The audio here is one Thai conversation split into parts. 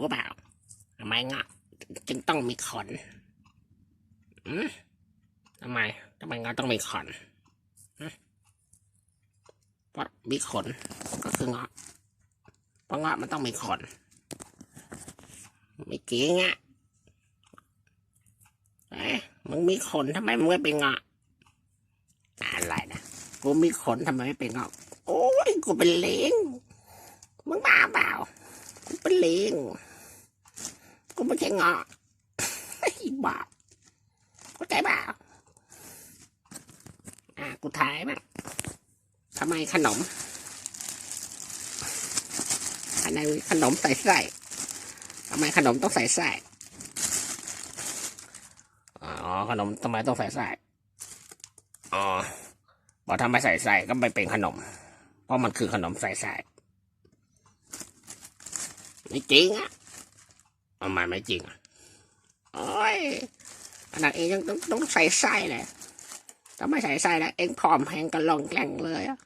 รู้เปล่าทำไมเงาะจึงต้องมีขนอืมทำไมทำไมเงาะต้องมีขนเพราะมีขนก็คือเงาะเพราะเงาะมันต้องมีขนไม่จริงอะเอ๊ะมึงมีขนทำไมมึงไม่เป็นเงาะอะไรนะกูมีขนทำไมไม่เป็นเงาะโอ้ยกูเป็นเลงมึง เป็นลิงกูไม่ใช่เงาะไอ้บ้าเข้าใจเปล่าอะกูถ่ายบ้างทำไมขนมอันไหนขนมใส่ไส้ทำไมขนมต้องใส่ไส้อ๋อขนมทำไมต้องใส่ไส้อ๋อบอกทำไมใส่ไส้ก็ไม่เป็นขนม เพราะมันคือขนมใส่ไส้ ไม่จริงอะทำไมไม่จริงอะโอ้ยขนาดเองยังต้องต้องใส่ไส้เลยถ้าไม่ใส่ไส้แล้วเองพร้อมแหงกันลองแกล้งเลยอะ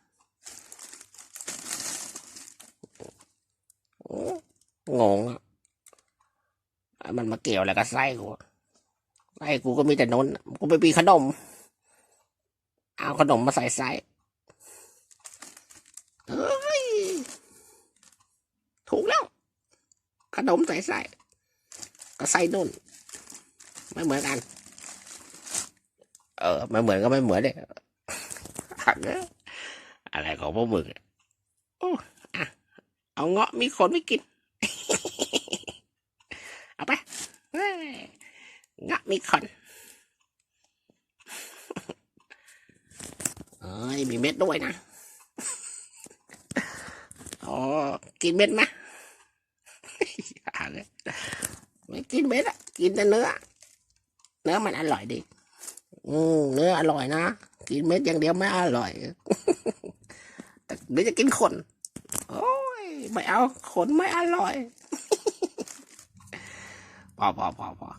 งงอะมันมาเกี่ยวอะไรกับไส้กูไส้กูก็มีแต่นนกูไปปีขนม เอาขนมมาใส่ไส้ถูกแล้ว ขนมใส่ใส่ก็ใส่นุ่น ไม่เหมือนกัน เออไม่เหมือนก็ไม่เหมือนเลยอะไรของพวกมึงเนี่ยโอ้อะเอาเงาะมีคนไม่กิน เอาไปเงาะมีคนเอ้ยมีเม็ดด้วยนะ อ๋อ กินเม็ดไหม ไม่กินเม็ดอะกินแต่เนื้อ เนื้อมันอร่อยดีอืมเนื้ออร่อยนะ กินเม็ดอย่างเดียวไม่อร่อย แต่เดี๋ยวจะกินขน โอ้ย ไม่เอาขนไม่อร่อยพอพอพอพอ